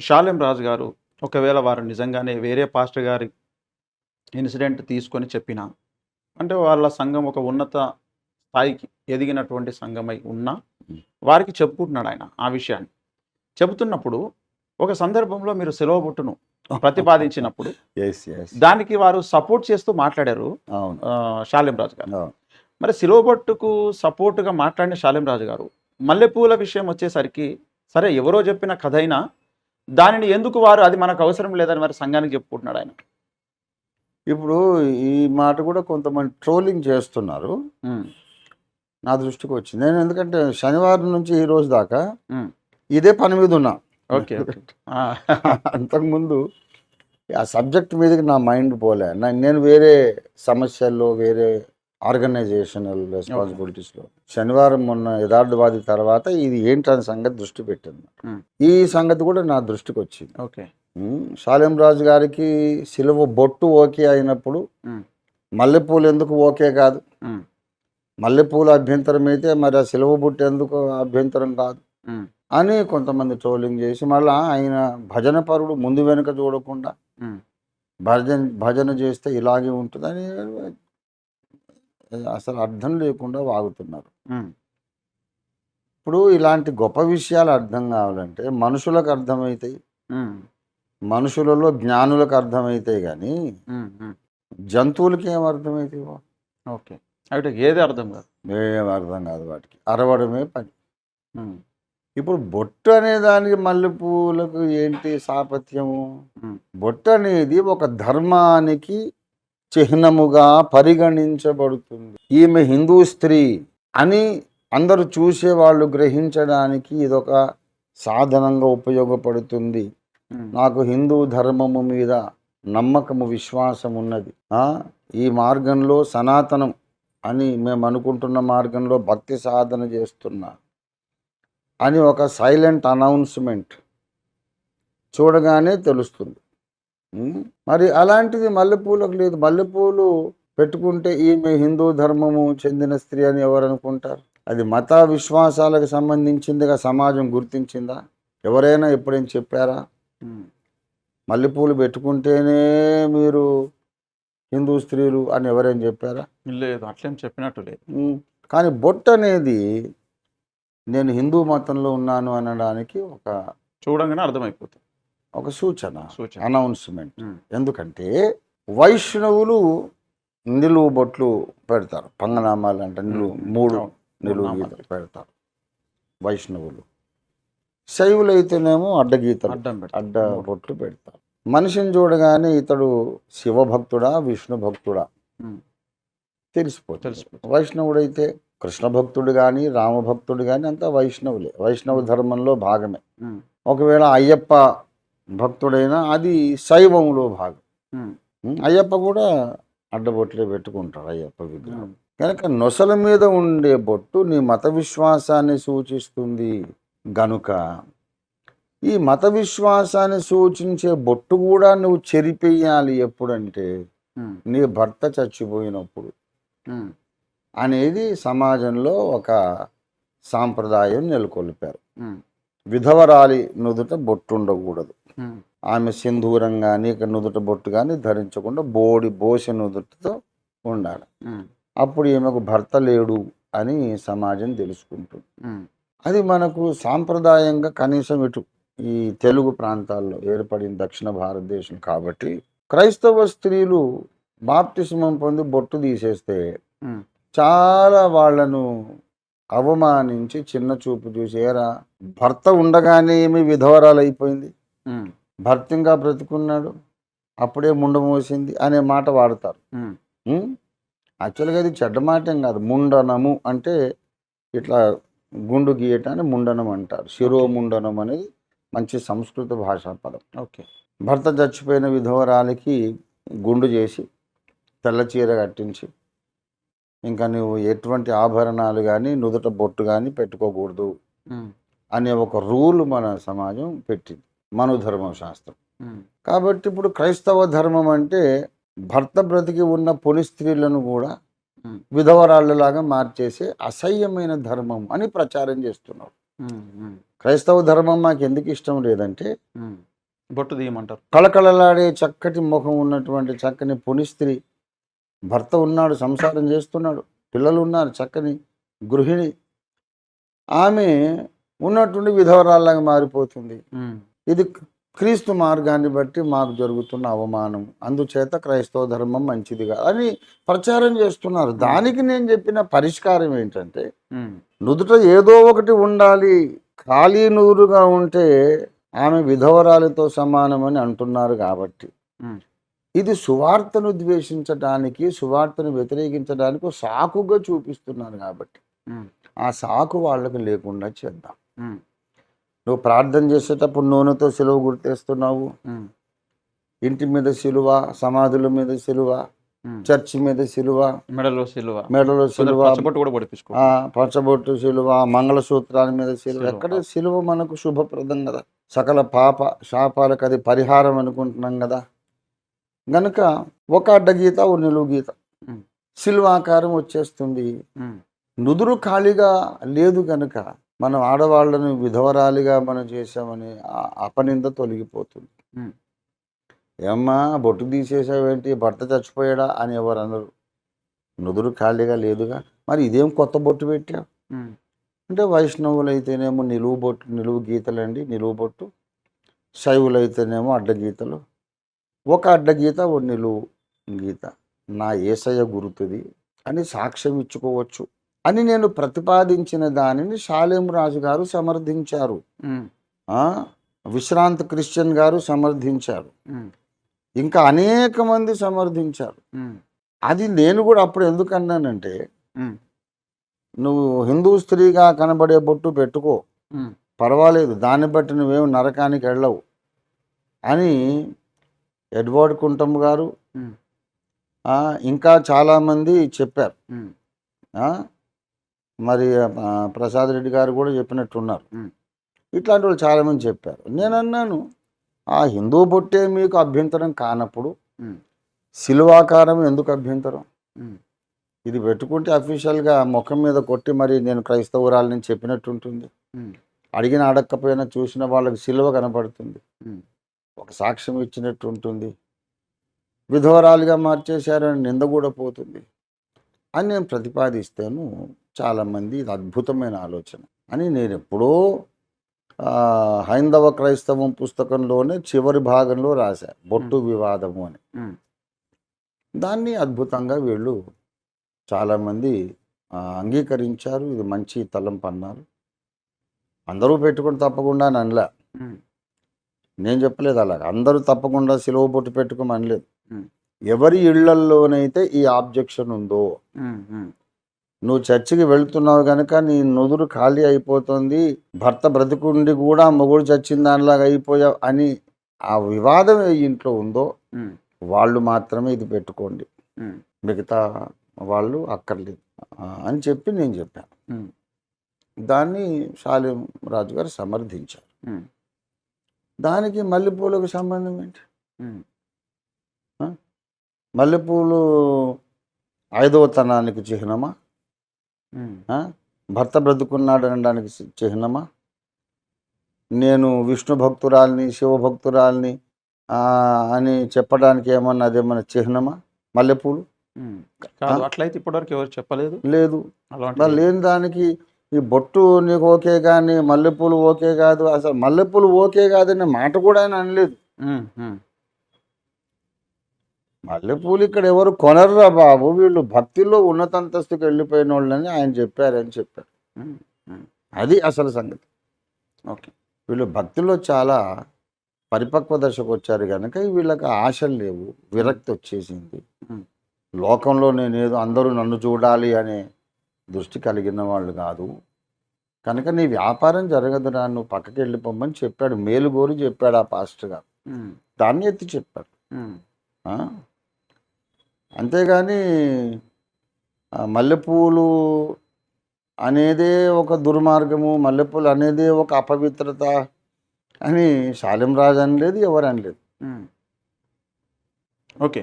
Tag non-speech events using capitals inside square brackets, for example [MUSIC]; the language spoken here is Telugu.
షాలెం రాజు గారు ఒకవేళ వారు నిజంగానే వేరే పాస్టర్ గారి ఇన్సిడెంట్ తీసుకొని చెప్పిన అంటే వాళ్ళ సంఘం ఒక ఉన్నత స్థాయికి ఎదిగినటువంటి సంఘమై ఉన్నా వారికి చెప్పుకుంటున్నాడు ఆయన ఆ విషయాన్ని. చెబుతున్నప్పుడు ఒక సందర్భంలో మీరు సెలవు బొట్టును [LAUGHS] ప్రతిపాదించినప్పుడు దానికి వారు సపోర్ట్ చేస్తూ మాట్లాడారు షాలెం రాజు గారు. మరి సిలువబొట్టుకు సపోర్టుగా మాట్లాడిన శాలెం రాజు గారు మల్లెపూల విషయం వచ్చేసరికి సరే ఎవరో చెప్పిన కథ అయినా దానిని ఎందుకు వారు అది మనకు అవసరం లేదని మరి సంఘానికి చెప్పుకుంటున్నాడు ఆయన. ఇప్పుడు ఈ మాట కూడా కొంతమంది ట్రోలింగ్ చేస్తున్నారు. నా దృష్టికి వచ్చింది. నేను ఎందుకంటే శనివారం నుంచి ఈ రోజు దాకా ఇదే పని మీద ఉన్నా. ఓకే [LAUGHS] అంతకుముందు ఆ సబ్జెక్ట్ మీదకి నా మైండ్ పోలే. నేను వేరే సమస్యల్లో వేరే ఆర్గనైజేషనల్ రెస్పాన్సిబిలిటీస్లో. శనివారం మొన్న యథార్థవాది తర్వాత ఇది ఏంటనే సంగతి దృష్టి పెట్టింది. ఈ సంగతి కూడా నా దృష్టికి వచ్చింది. ఓకే. శాలెం రాజు గారికి సిలువ బొట్టు ఓకే అయినప్పుడు మల్లెపూలు ఎందుకు ఓకే కాదు? మల్లెపూల అభ్యంతరం అయితే మరి ఆ సిలువ బొట్టు ఎందుకు అభ్యంతరం కాదు? అని కొంతమంది ట్రోలింగ్ చేసి మళ్ళా ఆయన భజన పరుడు ముందు వెనుక చూడకుండా భజన భజన చేస్తే ఇలాగే ఉంటుందని అసలు అర్థం లేకుండా వాగుతున్నారు. ఇప్పుడు ఇలాంటి గొప్ప విషయాలు అర్థం కావాలంటే మనుషులకు అర్థమవుతాయి మనుషులలో జ్ఞానులకు అర్థమవుతాయి కానీ జంతువులకి ఏం అర్థమవుతాయి ఓకే. అయితే ఏది అర్థం కాదు? ఏం అర్థం కాదు వాటికి. అరవడమే పని. ఇప్పుడు బొట్టు అనే దానికి మల్లెపూలకు ఏంటి సాపత్యము? బొట్టు అనేది ఒక ధర్మానికి చిహ్నముగా పరిగణించబడుతుంది. ఈమె హిందూ స్త్రీ అని అందరూ చూసే వాళ్ళు గ్రహించడానికి ఇదొక సాధనంగా ఉపయోగపడుతుంది. నాకు హిందూ ధర్మము మీద నమ్మకము విశ్వాసం ఉన్నది. ఈ మార్గంలో సనాతనం అని మేము అనుకుంటున్న మార్గంలో భక్తి సాధన చేస్తున్నా అని ఒక సైలెంట్ అనౌన్స్మెంట్ చూడగానే తెలుస్తుంది. మరి అలాంటిది మల్లెపూలకు లేదు. మల్లెపూలు పెట్టుకుంటే ఈమె హిందూ ధర్మము చెందిన స్త్రీ అని ఎవరు అనుకుంటారు? అది మత విశ్వాసాలకు సంబంధించిందిగా సమాజం గుర్తించిందా? ఎవరైనా ఎప్పుడైనా చెప్పారా? మల్లెపూలు పెట్టుకుంటేనే మీరు హిందూ స్త్రీలు అని ఎవరైనా చెప్పారా? లేదు అట్లేం చెప్పినట్టు లేదు. కానీ బొట్టు అనేది నేను హిందూ మతంలో ఉన్నాను అనడానికి ఒక చూడంగానే అర్థమైపోతుంది. ఒక సూచన అనౌన్స్మెంట్ ఎందుకంటే వైష్ణవులు నిలువు బొట్లు పెడతారు. పంగనామాలు అంటే నిలువు మూడు. నిలువు. గీతలు పెడతారు వైష్ణవులు. శైవులు అయితేనేమో అడ్డగీతలు అడ్డం బొట్లు పెడతారు. మనిషిని చూడగానే ఇతడు శివభక్తుడా విష్ణు భక్తుడా? తెలిసిపోతుంది. వైష్ణవుడైతే కృష్ణ భక్తుడు కానీ రామభక్తుడు కానీ అంతా వైష్ణవులే. వైష్ణవ ధర్మంలో భాగమే. ఒకవేళ అయ్యప్ప భక్తుడైనా అది శైవంలో భాగం. అయ్యప్ప కూడా అడ్డబొట్లే పెట్టుకుంటారు అయ్యప్ప విగ్రహం. కనుక నొసల మీద ఉండే బొట్టు నీ మత విశ్వాసాన్ని సూచిస్తుంది. గనుక ఈ మత విశ్వాసాన్ని సూచించే బొట్టు కూడా నువ్వు చెరిపేయాలి ఎప్పుడంటే నీ భర్త చచ్చిపోయినప్పుడు. అనేది సమాజంలో ఒక సాంప్రదాయం నెలకొల్పారు. విధవరాలి నుదుట బొట్టు ఉండకూడదు ఆమె సింధూరం కానీ నుదుట బొట్టు కానీ ధరించకుండా బోడి బోసె నుదుటితో ఉండాలి. అప్పుడు ఈమెకు భర్త లేడు అని సమాజం తెలుసుకుంటుంది. అది మనకు సాంప్రదాయంగా కనీసం ఇటు ఈ తెలుగు ప్రాంతాల్లో ఏర్పడిన దక్షిణ భారతదేశం కాబట్టి క్రైస్తవ స్త్రీలు బాప్తిస్మం పొంది బొట్టు తీసేస్తే చాలా వాళ్ళను అవమానించి చిన్న చూపు చూసి ఏరా భర్త ఉండగానే ఏమి విధవరాలు అయిపోయింది ఉమ్, భర్త ఇంకా బ్రతుకున్నాడు అప్పుడే ముండ మోసింది అనే మాట వాడతారు? యాక్చువల్గా అది చెడ్డ మాట ఏం కాదు. ముండనము అంటే ఇట్లా గుండు గీయటాన్ని ముండనం అంటారు. శిరోముండనం అనేది మంచి సంస్కృత భాషా పదం. ఓకే. భర్త చచ్చిపోయిన విధవరాలికి గుండు చేసి తెల్ల చీర కట్టించి ఇంకా నువ్వు ఎటువంటి ఆభరణాలు కానీ నుదుట బొట్టు కానీ పెట్టుకోకూడదు అనే ఒక రూల్ మన సమాజం పెట్టింది. మనుధర్మ శాస్త్రం కాబట్టి ఇప్పుడు క్రైస్తవ ధర్మం అంటే భర్త బ్రతికి ఉన్న పొలి స్త్రీలను కూడా విధవరాళ్ళలాగా మార్చేసే అసహ్యమైన ధర్మం అని ప్రచారం చేస్తున్నారు. క్రైస్తవ ధర్మం మాకు ఎందుకు ఇష్టం లేదంటే. బొట్టు తీయమంటారు. కళకళలాడే చక్కటి ముఖం ఉన్నటువంటి చక్కని పునిస్త్రీ భర్త ఉన్నాడు సంసారం చేస్తున్నాడు పిల్లలు ఉన్నారు చక్కని గృహిణి. ఆమె ఉన్నటువంటి విధవరాల్లాగా మారిపోతుంది. ఇది క్రీస్తు మార్గాన్ని బట్టి మాకు జరుగుతున్న అవమానం. అందుచేత క్రైస్తవ ధర్మం మంచిదిగా అని ప్రచారం చేస్తున్నారు. దానికి నేను చెప్పిన పరిష్కారం ఏంటంటే నుదుట ఏదో ఒకటి ఉండాలి. ఖాళీ నూరుగా ఉంటే ఆమె విధవరాలతో సమానమని అంటున్నారు కాబట్టి. ఇది సువార్తను ద్వేషించడానికి సువార్తను వ్యతిరేకించడానికి సాకుగా చూపిస్తున్నారు కాబట్టి. ఆ సాకు వాళ్ళకి లేకుండా చేద్దాం. నువ్వు ప్రార్థన చేసేటప్పుడు నూనెతో సిలువ గుర్తేస్తున్నావు. ఇంటి మీద సిలువ సమాధుల మీద సిలువ. చర్చి మీద సిలువ మెడలో సిలువ. మెడలో సిలువ పచ్చబొట్టు సిలువ మంగళసూత్రాల మీద సిలువ. ఎక్కడ సిలువ మనకు శుభప్రదం కదా. సకల పాప శాపాలకు అది పరిహారం అనుకుంటున్నాం కదా. గనుక ఒక అడ్డ గీత ఓ నిలువు గీత. సిలువ ఆకారం వచ్చేస్తుంది. నుదురు ఖాళీగా లేదు గనుక మనం ఆడవాళ్ళను విధవరాలిగా మనం చేసామని అపనింద తొలగిపోతుంది. ఏమ్మా బొట్టు తీసేసావేంటి? భర్త చచ్చిపోయాడా అని ఎవరు అనరు నుదురు ఖాళీగా లేదుగా. మరి ఇదేం కొత్త బొట్టు పెట్టావు? అంటే వైష్ణవులు అయితేనేమో నిలువు బొట్టు నిలువు గీతలండి. నిలువు బొట్టు. శైవులు అయితేనేమో అడ్డ గీతలు ఒక అడ్డ గీత ఓ నిలువు గీత. నా ఏసయ్య గుర్తుది అని సాక్ష్యం ఇచ్చుకోవచ్చు. అని నేను ప్రతిపాదించిన దానిని షాలేం రాజు గారు సమర్థించారు. విశ్రాంత్ క్రిస్టియన్ గారు సమర్థించారు. ఇంకా అనేక మంది సమర్థించారు. అది నేను కూడా అప్పుడు ఎందుకు అన్నానంటే ఉమ్, నువ్వు హిందూ స్త్రీగా కనబడే బొట్టు పెట్టుకో. పర్వాలేదు దాన్ని బట్టి నువ్వేం నరకానికి వెళ్ళవు అని ఎడ్వర్డ్ కుంటం గారు ఇంకా చాలామంది చెప్పారు. మరి ప్రసాద్ రెడ్డి గారు కూడా చెప్పినట్టున్నారు. ఇట్లాంటి వాళ్ళు చాలామంది చెప్పారు. నేను అన్నాను ఆ హిందూ బొట్టే మీకు అభ్యంతరం కానప్పుడు శిలువాకారం ఎందుకు అభ్యంతరం? ఇది పెట్టుకుంటే అఫీషియల్గా ముఖం మీద కొట్టి మరి నేను క్రైస్తవురాలని చెప్పినట్టు ఉంటుంది అడిగిన అడగకపోయినా చూసిన వాళ్ళకి సిలువ కనపడుతుంది. ఒక సాక్ష్యం ఇచ్చినట్టు ఉంటుంది విధవరాలుగా మార్చేశారని నింద కూడా పోతుంది. అని నేను ప్రతిపాదిస్తాను. చాలామంది ఇది అద్భుతమైన ఆలోచన అని నేను ఎప్పుడో హైందవ క్రైస్తవం పుస్తకంలోనే చివరి భాగంలో రాశా బొట్టు వివాదము అని. దాన్ని అద్భుతంగా వీళ్ళు చాలామంది అంగీకరించారు ఇది మంచి తలంపు అన్నారు అందరూ పెట్టుకుని తప్పకుండా అని అనలే. నేను చెప్పలేదు అలా అందరూ తప్పకుండా సిలువ బొట్టు పెట్టుకోమని అనలేదు. ఉమ్. ఎవరి ఇళ్ళల్లోనైతే ఈ ఆబ్జెక్షన్ ఉందో నువ్వు చర్చికి వెళ్తున్నావు కనుక నీ నుదురు ఖాళీ అయిపోతుంది. భర్త బ్రతికుండి కూడా మొగుడు చచ్చిన దానిలాగా అయిపోయావు అని ఆ వివాదం ఏ ఇంట్లో ఉందో వాళ్ళు మాత్రమే ఇది పెట్టుకోండి. మిగతా వాళ్ళు అక్కర్లేదు. అని చెప్పి నేను చెప్పాను. దాన్ని శాలిం రాజు గారు సమర్థించారు. దానికి మల్లెపూలకు సంబంధం ఏంటి? మల్లెపూలు ఐదవతనానికి చిహ్నమా? భర్త బ్రతుకున్నాడు అనడానికి చిహ్నమా? నేను విష్ణు భక్తురాల్ని శివభక్తురాల్ని అని చెప్పడానికి ఏమన్నా అదేమన్నా చిహ్నమా? మల్లెపూలు? అట్లయితే ఇప్పటివరకు ఎవరు చెప్పలేదు. లేదు. లేని దానికి ఈ బొట్టు నీకు ఓకే కానీ మల్లెపూలు ఓకే కాదు అసలు మల్లెపూలు ఓకే కాదనే మాట కూడా ఆయన అనలేదు. మల్లెపూలు ఇక్కడ ఎవరు కొనర్రా బాబు. వీళ్ళు భక్తిలో ఉన్నతంతస్తుకు వెళ్ళిపోయిన వాళ్ళని ఆయన చెప్పారని చెప్పారు. అది అసలు సంగతి. ఓకే. వీళ్ళు భక్తిలో చాలా పరిపక్వ దశకు వచ్చారు కనుక వీళ్ళకి ఆశలు లేవు. విరక్తి వచ్చేసింది. లోకంలో నేనేదో అందరూ నన్ను చూడాలి అనే దృష్టి కలిగిన వాళ్ళు కాదు. కనుక నీ వ్యాపారం జరగదురా నువ్వు పక్కకి వెళ్ళిపోమని చెప్పాడు. మేలుగోరు చెప్పాడు ఆ పాస్టర్ గారు. దాన్ని ఎత్తి చెప్పాడు? అంతేగాని మల్లెపూలు అనేదే ఒక దుర్మార్గము మల్లెపూలు అనేదే ఒక అపవిత్రత అని శాలిం రాజు అనలేదు ఎవరు అనలేదు. ఓకే.